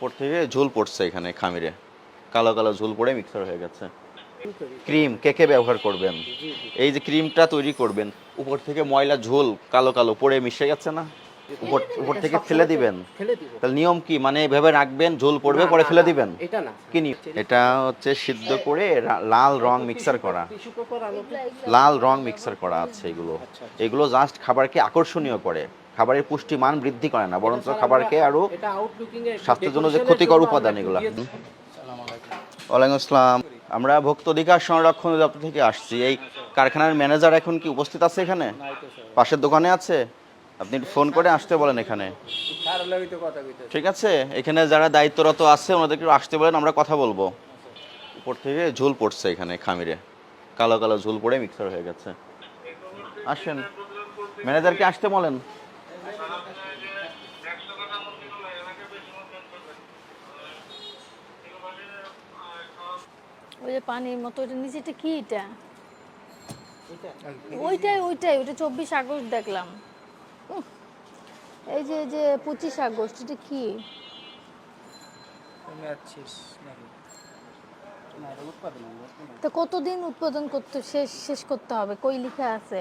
উপর থেকে ঝোল পড়ছে এখানে খামিরে। কালো কালো ঝোল পড়ে মিক্সার হয়ে গেছে। ক্রিম কে কে ব্যবহার করবেন? এই যে ক্রিমটা তৈরি করবেন উপর থেকে ময়লা ঝোল কালো কালো পড়ে মিশে গেছে না? উপর উপর থেকে ফেলে দিবেন? তাহলে নিয়ম কি? মানে এভাবে রাখবেন ঝোল পড়বে পরে ফেলে দিবেন? এটা না। কি এটা হচ্ছে সিদ্ধ করে লাল রং মিক্সার করা। লাল রং মিক্সার করা আছে এগুলো। আচ্ছা, এগুলো জাস্ট খাবারকে আকর্ষণীয় করে। খাবারের পুষ্টি মান বৃদ্ধি করে না বরঞ্চ খাবারকে আমরা- আরও এটা আউটলুকিং এর স্বাস্থ্যের জন্য যে ক্ষতিকর উপাদান এগুলো। ওয়ালাইকুম আসসালাম। আমরা ভক্ত অধিকার সংরক্ষণ দপ্তর থেকে আসছি। এই কারখানার ম্যানেজার এখন কি উপস্থিত আছে এখানে? পাশের দোকানে আছে? আপনি ফোন করে আসতে বলেন এখানে। ঠিক আছে? এখানে যারা দায়িত্বরত আছে ওনাদেরকে আসতে বলেন আমরা কথা বলব। উপর থেকে ঝুল পড়ছে এখানে খামিরে। কালো কালো ঝুল পড়ে মিক্সার হয়ে গেছে। আসেন। ম্যানেজারকে আসতে বলেন। ওই যে পানির মতো ওটা নিচেটা কি এটা? ওইটাই ওইটাই ওটা চব্বিশ আগস্ট দেখলাম। এই যে যে পঁচিশ আগস্ট এটা কি। তো কতদিন উৎপাদন করতে শেষ শেষ করতে হবে? কই লেখা আছে?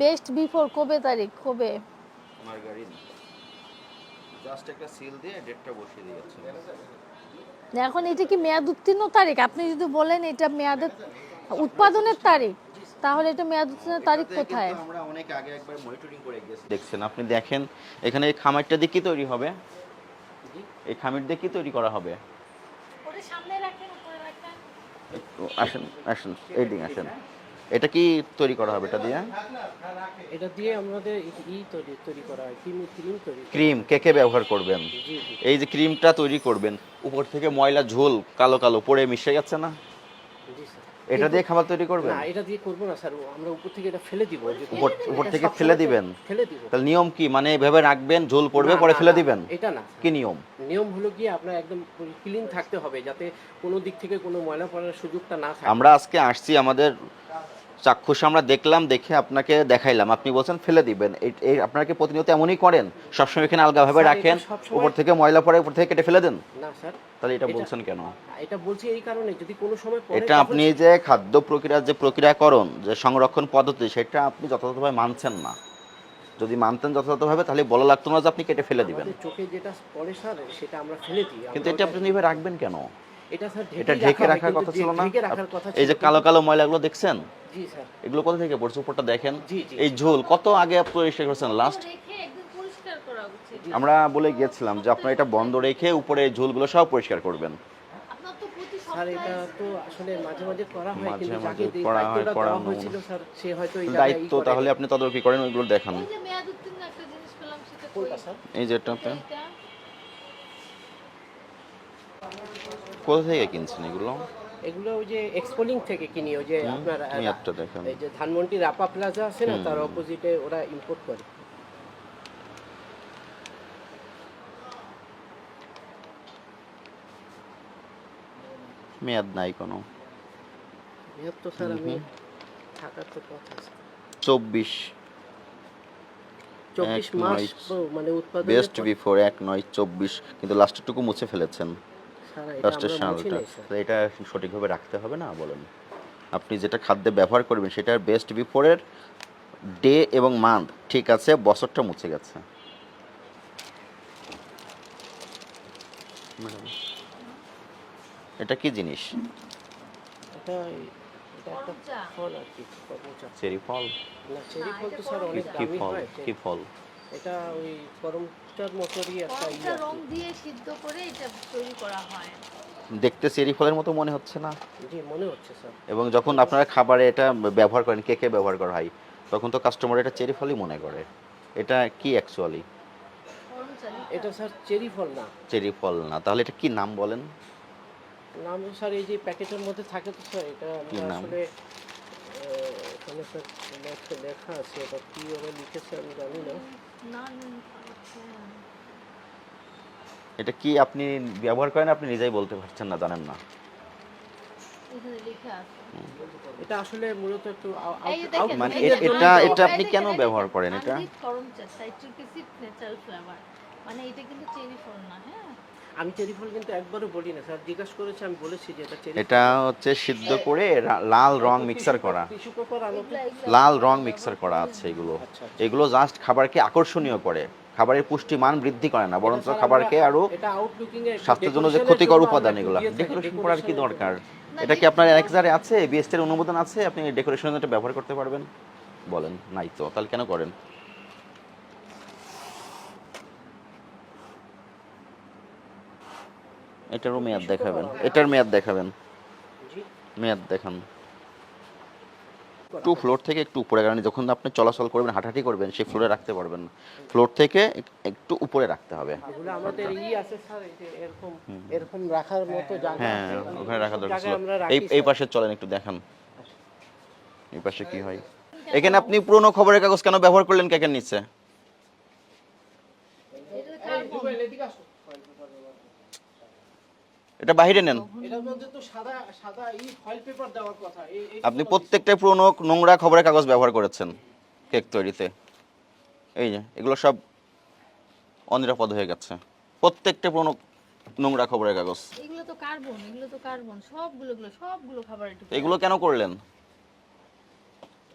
বেস্ট বিফোর কবে তারিখ? কবে? মার্গারিন জাস্ট একটা সিল দিয়ে ডেটটা বসিয়ে দিয়েছে এখন এটা কি মেয়াদ উত্তীর্ণ তারিখ? আপনি যদি বলেন এটা মেয়াদের উৎপাদনের তারিখ তাহলে এটা মেয়াদ উত্তীর্ণের তারিখ কোথায়? আমরা অনেক আগে একবার মনিটরিং করে গেছি দেখছেন? আপনি দেখেন এখানে এই খামারটা দিয়ে কি তৈরি হবে? এই খামির দিয়ে কি তৈরি করা হবে? একটু আসেন আসেন এই দিন আসেন। এটা কি তৈরি করা হবে এটা দিয়ে? এটা দিয়ে আমাদের ই তৈরি তৈরি করা হয় ক্রিম ক্রিম তৈরি ক্রিম কে কে ব্যবহার করবেন? এই যে ক্রিমটা তৈরি করবেন উপর থেকে ময়লা ঝোল কালো কালো পড়ে মিশে যাচ্ছে না? এটা দিয়ে খাবার তৈরি করবেন? না এটা দিয়ে করব না স্যার আমরা উপর থেকে এটা ফেলে দিব উপর উপর থেকে ফেলে দিবেন? ফেলে দিব। তাহলে নিয়ম কি? মানে এভাবে রাখবেন ঝোল পড়বে পরে ফেলে দিবেন? এটা না কি নিয়ম? নিয়ম হলো গিয়ে আপনার একদম ক্লিন থাকতে হবে যাতে কোনো দিক থেকে কোনো ময়লা পড়ার সুযোগটা না থাকে। আমরা আজকে আসছি আমাদের চাক্ষুষ আমরা দেখলাম দেখে আপনাকে দেখাইলাম। আপনি বলছেন ফেলে দিবেন। এই- আপনারা কি প্রতিনিয়ত এমনই করেন? সবসময় এখানে আলগাভাবে রাখেন উপর থেকে ময়লা পড়ে উপর থেকে কেটে ফেলে দেন? না স্যার। তাহলে এটা বলছেন কেন? এটা বলছি এই কারণে যদি কোনো সময় এটা আপনি যে খাদ্য প্রক্রিয়ার যে প্রক্রিয়াকরণ যে সংরক্ষণ পদ্ধতি সেটা আপনি যথাযথভাবে মানছেন না। যদি মানতেন যথাযথভাবে তাহলে বলা লাগতো না যে আপনি কেটে ফেলে দিবেন। চোখে যেটা পড়ে স্যার সেটা আমরা ফেলে দিই। কিন্তু এটা আপনি এইভাবে রাখবেন কেন? এটা স্যার ঢেকে রাখার কথা ছিল না? এই যে কালো কালো ময়লাগুলো দেখছেন? এগুলো কোথা থেকে পড়ছে? উপরটা দেখেন। এই ঝোল কত আগে আপনি পরিষ্কার করছেন লাস্ট আমরা বলে গেছিলাম যে আপনারা এটা বন্ধ রেখে উপরে ঝোলগুলো সব পরিষ্কার করবেন। আপনার তো প্রতি স্যার এটা সপ্তাহে তো আসলে মাঝে মাঝে করা মাঝে কিন্তু মাঝে যাকে এই করা দায়িত্বটা দেওয়া করানো। হয়েছিল স্যার সে হয়তো এই জায়গায় ই দায়িত্ব তাহলে আপনি তদারকি করেন ওইগুলো দেখান। এই যে মেয়াদ উত্তীর্ণ একটা জিনিস পেলাম সেটা কই? কোনটা স্যার? এই যেটাতে কোথা থেকে কিনছেন এগুলো? এগুলো ওই যে এক্সপোলিং থেকে কিনি ওই যে আপনার এই যে ধানমন্ডি রাপা প্লাজা আছে না তার অপোজিটে ওরা ইম্পোর্ট করে। মেয়াদ নাই কোনো। বৃহৎ তো স্যার আমি থাকার তো কথা চব্বিশ। চব্বিশ মাস মানে উৎপাদন বেস্ট বিফোর এক নয় চব্বিশ। কিন্তু লাস্টের টুকু মুছে ফেলেছেন। সালটা এটা সঠিকভাবে রাখতে হবে না বলেন। আপনি যেটা খাদ্যে ব্যবহার করবেন সেটার বেস্ট বিফোরের ডে এবং মান্থ ঠিক আছে বছরটা মুছে গেছে। এটা কি জিনিস? এটা এটা একটা ফল আর কি করমচা। চেরি ফল? না চেরি ফল তো কি- স্যার অনেক কি ফল? কি ফল? এটা ওই করমচার মতোরই একটা ইয়ে রং দিয়ে সিদ্ধ করে এটা তৈরি করা হয়। দেখতে চেরি ফলের মতো মনে হচ্ছে না? জি মনে হচ্ছে স্যার। এবং যখন আপনারা খাবারে এটা ব্যবহার করেন কে কে ব্যবহার করা হয় তখন তো কাস্টমার এটা চেরি ফলই মনে করে। এটা কি অ্যাকচুয়ালি এটা স্যার চেরি ফল না। চেরি ফল না। তাহলে এটা কি নাম বলেন? নাম স্যার এই যে প্যাকেটের মধ্যে থাকে তো স্যার এটা কি আমরা নাম? আসলে এখানে স্যার লেখা লেখা আছে এটা কি ওরা লিখেছে আমি জানি না। এটা কি আপনি ব্যবহার করেন? আপনি নিজেই বলতে পারছেন না জানেন না। এখানে লেখা আছে। এটা আসলে মূলত একটু মানে এটা এটা আপনি কেন ব্যবহার করেন এটা. মানে এটা কিন্তু চেরি ফল না হ্যাঁ? আমি চেরি ফল কিন্তু একবারও বলি না। স্যার জিজ্ঞাসা করেছে আমি বলেছি যে এটা চেরি এটা হচ্ছে সিদ্ধ করে লাল রং মিক্সার করা। লাল রং মিক্সার করা আছে এগুলো। আচ্ছা, এগুলো জাস্ট খাবারকে আকর্ষণীয় করে। খাবারের পুষ্টি মান বৃদ্ধি করে না বরঞ্চ খাবারকে আরও স্বাস্থ্যের জন্য যে ক্ষতিকর উপাদান এগুলো। ডেকোরেশন করার কি দরকার? এটা কি আপনার এক্সারে আছে? বিএসটির অনুমোদন আছে? আপনি ডেকোরেশনের এটা ব্যবহার করতে পারবেন? বলেন নাই তো তাহলে কেন করেন? এটারও মেয়াদ দেখাবেন। এটার মেয়াদ দেখাবেন। জি। মেয়াদ দেখান। একটু ফ্লোর থেকে একটু উপরে কারণ যখন আপনি চলাচল করবেন হাঁটাহাঁটি করবেন সেই ফ্লোরে রাখতে পারবেন না। ফ্লোর থেকে একটু উপরে রাখতে হবে। আমাদের ই আছে স্যার এই এরকম এরকম রাখার মতো জায়গা হ্যাঁ ওখানে রাখা দরকার এই এই পাশে চলেন একটু দেখান। এই পাশে কি হয়? এখানে আপনি পুরনো খবরের কাগজ কেন ব্যবহার করলেন? কেকের নিচে কথা। এই- এই আপনি প্রত্যেকটা পুরনো নোংরা খবরের কাগজ ব্যবহার করেছেন কেক তৈরিতে। এই যে এগুলো সব অনিরাপদ হয়ে গেছে। প্রত্যেকটা পুরনো নোংরা খবরের কাগজ। এগুলো তো কার্বন এগুলো তো কার্বন। সবগুলো গুলো সবগুলো খাবার এগুলো কেন করলেন?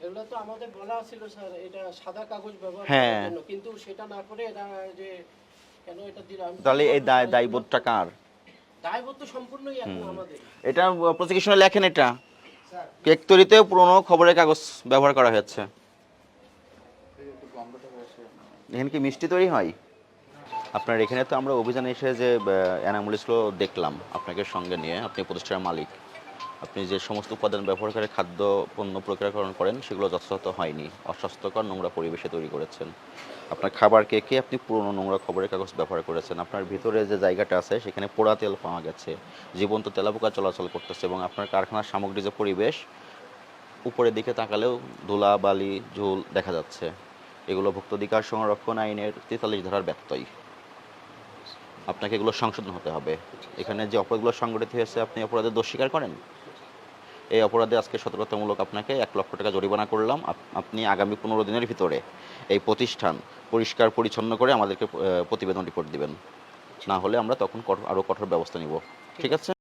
এগুলো তো আমাদের বলা ছিল স্যার এটা সাদা কাগজ ব্যবহার হ্যাঁ। করার জন্য। কিন্তু সেটা না করে এটা যে কেন এটা দিলাম তাহলে এই দায় দায়বোধটা কার? এটা প্রসিকিউশনে লেখেন এটা। কেক তৈরিতে পুরনো খবরের কাগজ ব্যবহার করা হয়েছে। এখানে কি মিষ্টি তৈরি হয়? আপনার এখানে তো আমরা অভিযানে এসে যে অ্যানামুল স্লো দেখলাম আপনাকে সঙ্গে নিয়ে আপনি প্রতিষ্ঠানের মালিক। আপনি যে সমস্ত উপাদান ব্যবহার করে খাদ্য পণ্য প্রক্রিয়াকরণ করেন সেগুলো যথাযথ হয়নি। অস্বাস্থ্যকর নোংরা পরিবেশে তৈরি করেছেন। আপনার খাবার কেকে আপনি পুরনো নোংরা খবরের কাগজ ব্যবহার করেছেন? আপনার ভিতরে যে জায়গাটা আছে, সেখানে পোড়া তেল পাওয়া গেছে। জীবন্ত তেলাপোকা চলাচল করতেছে এবং আপনার কারখানার সামগ্রী যে পরিবেশ, উপরের দিকে তাকালেও ধুলা, বালি, ঝুল দেখা যাচ্ছে। এগুলো ভুক্তাধিকার সংরক্ষণ আইনের তেতাল্লিশ ধারার ব্যত্যয়। আপনাকে এগুলো সংশোধন হতে হবে। এখানে যে অপরাধগুলো সংগঠিত হয়েছে, আপনি অপরাধের দোষ স্বীকার করেন? এই অপরাধে আজকে সতর্কতামূলক আপনাকে এক লক্ষ টাকা জরিমানা করলাম। আপনি আগামী পনেরো দিনের ভিতরে এই প্রতিষ্ঠান পরিষ্কার পরিচ্ছন্ন করে আমাদেরকে প্রতিবেদন রিপোর্ট দিবেন। না হলে আমরা তখন আরও আরও কঠোর ব্যবস্থা নিব। ঠিক আছে?